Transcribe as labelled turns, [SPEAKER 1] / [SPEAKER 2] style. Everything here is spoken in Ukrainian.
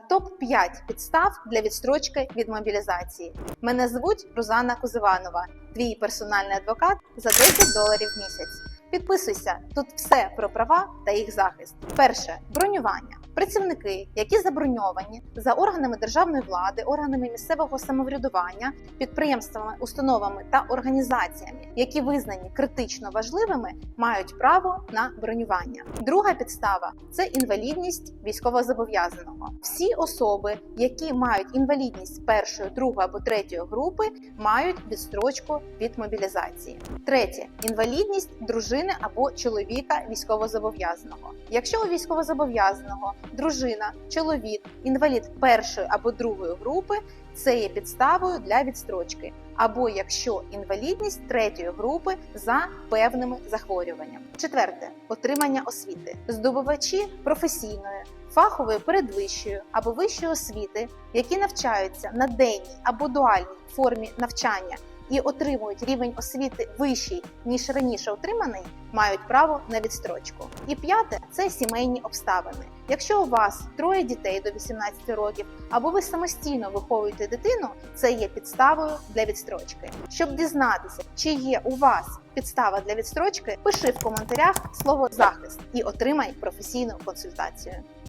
[SPEAKER 1] Топ 5 підстав для відстрочки від мобілізації. Мене звуть Рузана Кузиванова, твій персональний адвокат за 10 доларів в місяць. Підписуйся, тут все про права та їх захист. Перше бронювання. Працівники, які заброньовані за органами державної влади, органами місцевого самоврядування, підприємствами, установами та організаціями, які визнані критично важливими, мають право на бронювання. Друга підстава це інвалідність військовозобов'язаного. Всі особи, які мають інвалідність першої, другої або третьої групи, мають відстрочку від мобілізації. Третє інвалідність дружини або чоловіка військовозобов'язаного. Якщо у військовозобов'язаного дружина, чоловік, інвалід першої або другої групи, це є підставою для відстрочки, або якщо інвалідність третьої групи за певними захворюваннями. Четверте отримання освіти. Здобувачі професійної, фахової передвищої або вищої освіти, які навчаються на денній або дуальній формі навчання і отримують рівень освіти вищий ніж раніше отриманий, мають право на відстрочку. І п'яте це сімейні обставини. Якщо у вас троє дітей до 18 років, або ви самостійно виховуєте дитину, це є підставою для відстрочки. Щоб дізнатися, чи є у вас підстава для відстрочки, пиши в коментарях слово захист і отримай професійну консультацію.